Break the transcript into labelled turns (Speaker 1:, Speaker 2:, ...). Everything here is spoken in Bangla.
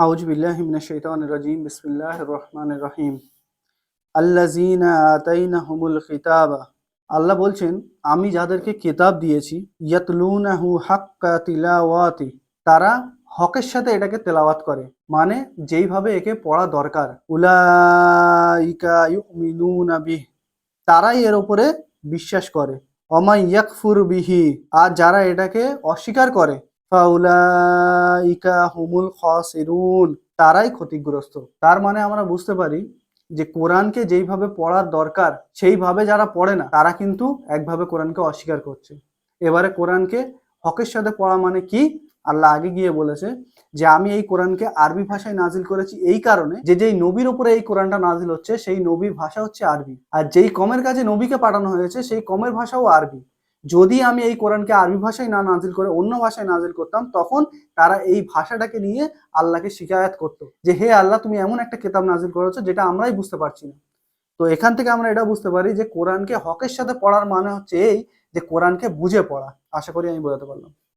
Speaker 1: আউজ বিল্লাহি মিনাশ শাইতানির রাজিম, বিসমিল্লাহির রহমানির রহিম। আল্লাযীনা আতাইনাহুমুল কিতাবা। আল্লাহ বলছেন, আমি যাদেরকে কেতাব দিয়েছি, ইয়াতলুনাহু হাক্কা তিলাওয়াতি, তারা হকের সাথে এটাকে তেলাওয়াত করে। মানে যেইভাবে একে পড়া দরকার। উলাইকা ইউমিনুনা বিহ। তারাই এর উপরে বিশ্বাস করে। অমাই ইয়াকফুর বিহি। আর যারা এটাকে অস্বীকার করে হুমুল তারাই ক্ষতিগ্রস্ত। তার মানে আমরা বুঝতে পারি যে কোরআনকে যেইভাবে পড়ার দরকার, সেইভাবে যারা পড়ে না, তারা কিন্তু একভাবে কোরআনকে অস্বীকার করছে। এবারে কোরআনকে হকের সাথে পড়া মানে কি? আল্লাহ আগে গিয়ে বলেছে যে, আমি এই কোরআনকে আরবি ভাষায় নাজিল করেছি এই কারণে যে, যেই নবীর উপরে এই কোরআনটা নাজিল হচ্ছে, সেই নবীর ভাষা হচ্ছে আরবি। আর যেই কমের কাছে নবীকে পাঠানো হয়েছে, সেই কমের ভাষাও আরবি। যদি আমি এই কোরআনকে আরবি ভাষায় না নাজিল করে অন্য ভাষায় নাজিল করতাম, তখন তারা এই ভাষাটাকে নিয়ে আল্লাহকে শিকায়ত করতো যে, হে আল্লাহ, তুমি এমন একটা কেতাব নাজিল করেছ যেটা আমরাই বুঝতে পারছি না। তো এখান থেকে আমরা এটা বুঝতে পারি যে, কোরআনকে হকের সাথে পড়ার মানে হচ্ছে এই যে, কোরআনকে বুঝে পড়া। আশা করি আমি বোঝাতে পারলাম।